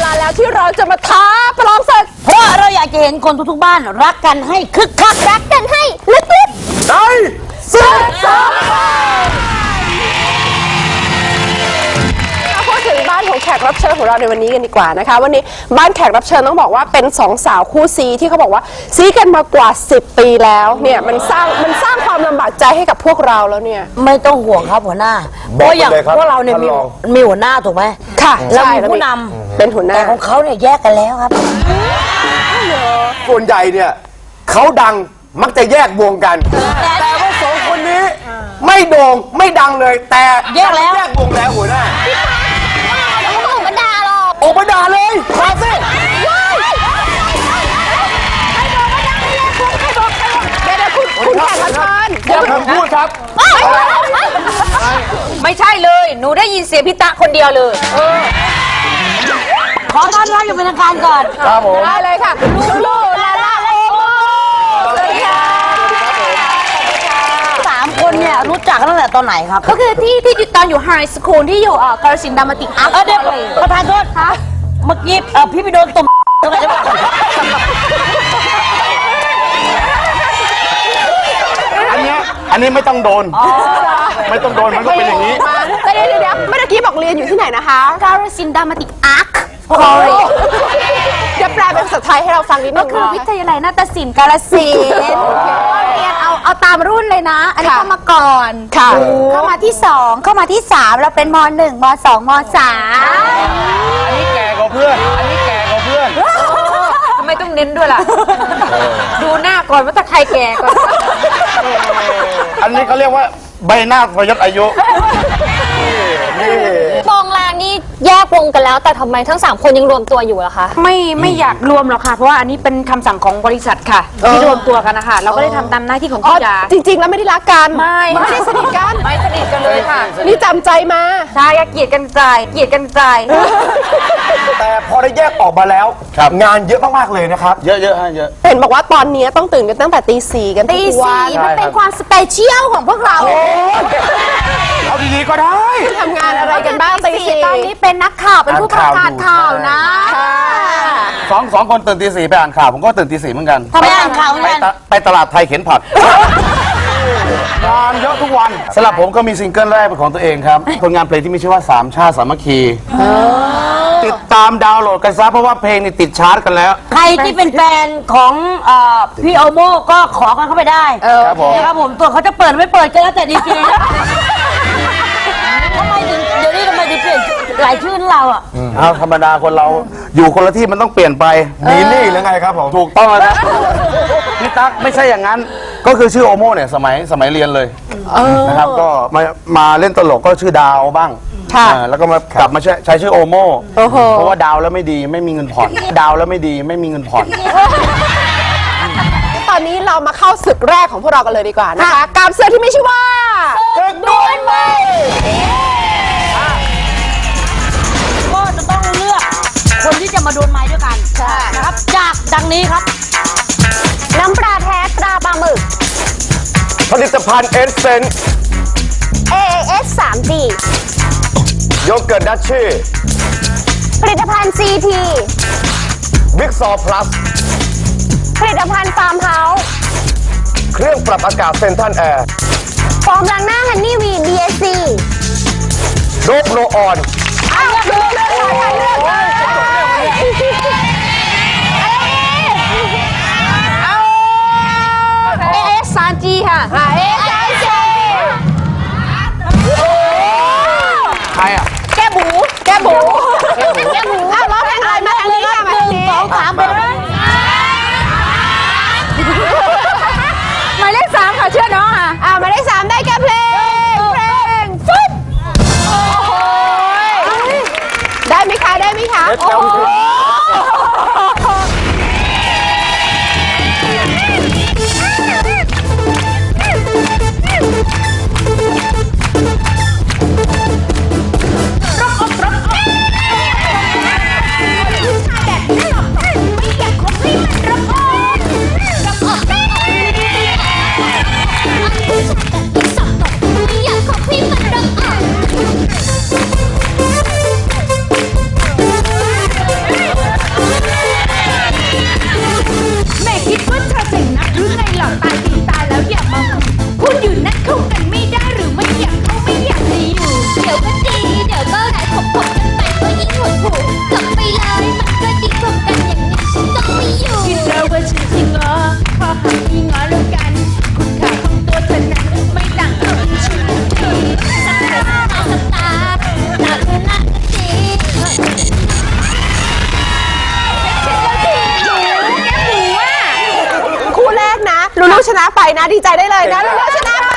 แล้วที่เราจะมาท้าประลองศึกเพราะเราอยากจะเห็นคนทุกๆบ้านรักกันให้คึกคักรักกันให้ลึกๆได้ศึกสองพูดถึงบ้านของแขกรับเชิญของเราในวันนี้กันดีกว่านะคะ วันนี้บ้านแขกรับเชิญต้องบอกว่าเป็นสองสาวคู่ซีที่เขาบอกว่าซีกันมากว่า 10 ปีแล้วเนี่ยมันสร้างมันสร้างความลำบากใจให้กับพวกเราแล้วเนี่ย ไม่ต้องห่วงครับหัวหน้า เพบอกราะอย่างไปเลยครับพวกเราเนี่ยมีท่านรองมีหัวหน้าถูกไหมค่ะเราใช่มีแล้วผู้มีน เป็นหัวหำน้า แต่ของเขาเนี่ยแยกกันแล้วครับส่วนใหญ่เนี่ยเขาดังมักจะแยกวงกัน แต่ว่าสองคนนี้ไม่โด่งไม่ดังเลย แต่แยกแล้ว แยกวงแล้วหัวหน้าไม่ต้องมาด่าหรอกโอ้มาด่าเลยมาสิเดี๋ยวเดี๋ยวคุณคุณแขกรับเชิญอย่าผมพูดครับ ไม่ใช่เลย หนูได้ยินเสียงพี่ตะคนเดียวเลย ขอต้อนรับอย่างเป็นทางการก่อนครับผม ได้เลยค่ะลูลูลาลาโอโมสวัสดีค่ะสามคนเนี่ยรู้จักกันตั้งแต่ตอนไหนครับก็คือที่ที่ตอนอยู่ไฮสคูลที่อยู่เอ่อกาลสินธุ์ดรามาติกอาร์ตเออเดี๋ยวประธานโทษครับเมื่อกี้เออพี่ไปโดนตุ่มตรงไหนจะบอกอันเนี้ยอันนี้ไม่ต้องโดน ไม่ต้องโดนมันก็เป็นอย่างนี้แต่เดี๋ยวเดี๋ยวเดี๋ยวเมื่อกี้บอกเรียนอยู่ที่ไหนนะคะกาลสินธุ์ดรามาติกอา ร์ตจะแปลเป็นภาษาไทยให้เราฟังนิดนึก็งคือนะวิทยาลัยนาฏศิลป์กาลสินธุ์เรียนเอาเอาตามรุ่นเลยนะ อันนี้เข้ามาก่อน ค่ะ เข้ามาที่สองเข้ามาที่สามเราเป็นมหนึ่งมสองมสามอันนี้แก่กว่าเพื่อน อันนี้แก่กว่าเพื่อน ทำไมต้องเน้นด้วยล่ะ ดูหน้าก่อนว่าถ้าใครแก่ก่อน อันนี้เขาเรียกว่าใบหน้าพยศอายุนี่ปองแรงนี่ แยกวงกันแล้ว แต่ทำไมทั้ง3คนยังรวมตัวอยู่ล่ะคะ ไม่ไม่อยากรวมหรอกค่ะ เพราะว่าอันนี้เป็นคำสั่งของบริษัทค่ะที่รวมตัวกันนะคะเราก็ได้ทำตามหน้าที่ของอ๋อพี่ยาจริง ๆ แล้วไม่ได้รักกันไม่ ไม่ได้สนิทกัน ไม่สนิทกันเลยค่ะนี่จำใจมา ใช่เกลียดกันใจเกลียดกันใจ แต่พอได้แยกออกมาแล้วงานเยอะมากๆเลยนะครับ เยอะๆฮะเยอะ เห็นบอกว่าตอนนี้ต้องตื่นกันตั้งแต่ตีสี่กันทุตีกวัสี่นมันเป็นความสเปเชียลของพวกเราเอา ดีๆก็ได้ ทำงานอะไรกันบ้างตีสี่ตอนนี้เป็นนักข่าวเป็นผู้ประกาศข่าวนะสองสองคนตื่นตีสี่ไปอ่านข่าว ผมก็ตื่นตีสี่เหมือนกันทำไมอ่านข่าวเหมือนไปกันตะไปตลาดไทยเข็นผักงานเยอะทุกวันสำหรับผมก็มีซิงเกิลแรกเป็นของตัวเองครับผลงานเพลงที่มีชื่อว่าสามชาติสามัคคีติดตามดาวน์โหลดกันซะเพราะว่าเพลงนี่ติดชาร์ตกันแล้ว ใครที่เป็นแฟนของเอ่อพี่โอโมก็ขอกันเข้าไปได้ครับผมนะครับผมตัวเขาจะเปิดไม่เปิดก็แล้วแต่ดีเจ หลายชื่อเราอะ เอาธรรมดาคนเราอยู่คนละที่มันต้องเปลี่ยนไป มีหนี่หรือไงครับผม ถูกต้องแล้วนะ พี่ตั๊กไม่ใช่อย่างนั้น ก็คือชื่อโอโมเนี่ยสมัยสมัยเรียนเลยนะครับ ก็มามาเล่นตลกก็ชื่อดาวบ้างค่ะอ่าแล้วก็มากลับมาใช้ใช้ชื่อโอโมโอ้โห เพราะว่าดาวแล้วไม่ดีไม่มีเงินผ่อน ดาวแล้วไม่ดีไม่มีเงินผ่อน ตอนนี้เรามาเข้าศึกแรกของพวกเรากันเลยดีกว่านะคะกับศึกที่มีชื่อว่า ศึกดวลมว คนที่จะมาโดนไม้ด้วยกันนะครับ จากดังนี้ครับ น้ำปลาแท้ตราปลาหมึก ผลิตภัณฑ์เอสเซน AAS 3G โยเกิร์ตดัชชี่ผลิตภัณฑ์ CT บิ๊กซอพลัส ผลิตภัณฑ์ฟาร์มเฮาส์เครื่องปรับอากาศเซนทันแอร์ฟอร์มล้างหน้าฮันนี่วี BSC โดบโรออน อ้าวเลือกเลยค่ะเลือกเลย AS 3G ค่ะ AAS ใครอะ แก้บูแก้บูแก้บูอ้าวร้องเพลงอะไรมาทางนี้ค่ะมาทางนี้สองสามเป็นหมายเลขสามค่ะเชื่อน้องค่ะอ่าหมายเลขสามได้แก่เพลงเพลงฟึ๊บโอ้โหได้ไหมคะได้ไหมคะโอ้โห นะไปนะดีใจได้เลยนะลูโลชนะไป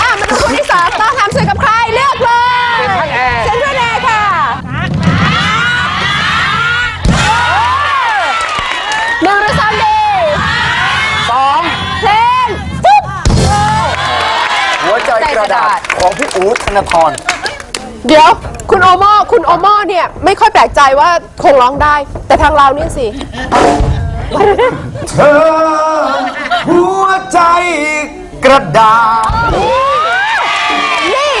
อะมาดูคู่ที่สองต้องทำสวยกับใครเลือกเลยเซนทรัลแอร์ค่ะหนึ่งหรือสองดีสองเพลงปุ๊บ หัวใจกระดาษของพี่อู๋ธนทรเดี๋ยวคุณโอโมคุณโอโมเนี่ย ไม่ค่อยแปลกใจว่าคงร้องได้ แต่ทางเราเนี่ยสิ เธอ หัวใจกระดาษ นี่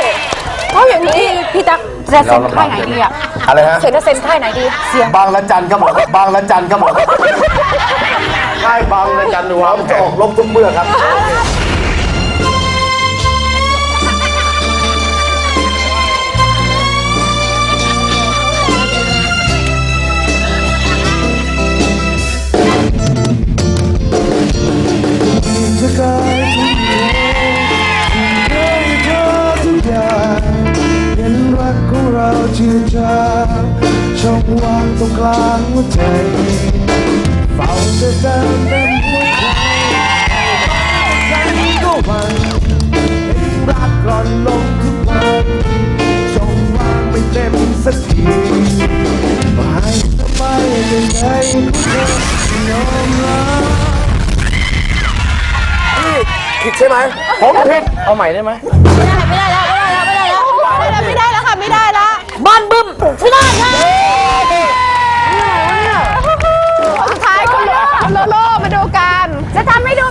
เพราะอย่างนี้พี่ตั๊กจะเซ็นค่ายไหนดีอะอะไรฮะ เซ็นจะเซ็นค่ายไหนดี เสียงบางละจันครับผมบางละจันครับผมค่ายบางละจันหัวจะออกลบทุกเมื่อครับ ของเราเชื่อชาช่องว่างตรงกลางหัวใจเฝ้าจะเดินเต็มหัวใจฉันก็หวันเห็นรักกร่อนลงทุกวันช่องว่างไม่เต็มสักทีไม่ทำไมเป็นใจของเธอยอมรับผิดใช่ไหมผมผิดเอาใหม่ได้ไหมไม่ได้แล้ว บ้านบึ้มชนะค่ะสุดท้ายคุณโลคุณโลโลมาดูกัน จะทำให้ดู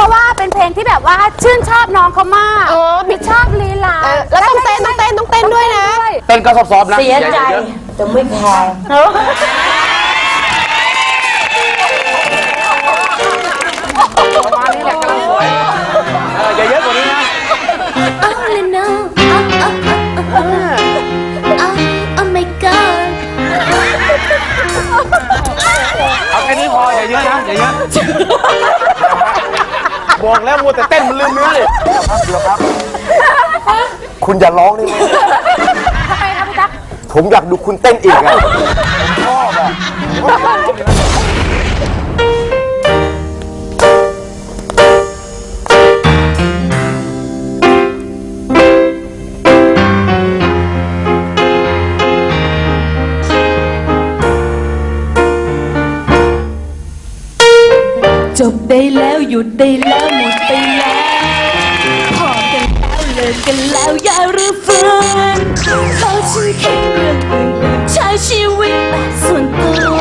ราะว่าเป็นเพลงที่แบบว่าชื่นชอบน้องเขามากโอ้มีชอบลีลาเออแล้วต้องเต้นต้องเต้นต้องเต้นด้วยนะ เต้นก็ซอฟๆนะเสียใจอาเอะจะไม่แพ้ปร บอกแล้วมัวแต่เต้นมันลืมเนื้อเลยเดี๋ยวครับ คุณอย่าร้องได้ไหมผมอยากดูคุณเต้นอีกอะผมชอบอะจบได้แล้วหยุดได้แล้ว แล้วเลิกกันแล้วอย่ารื้อฟื้นเขาชื่อแค่เรื่องอื่นใช้ชีวิตแบบส่วนตัว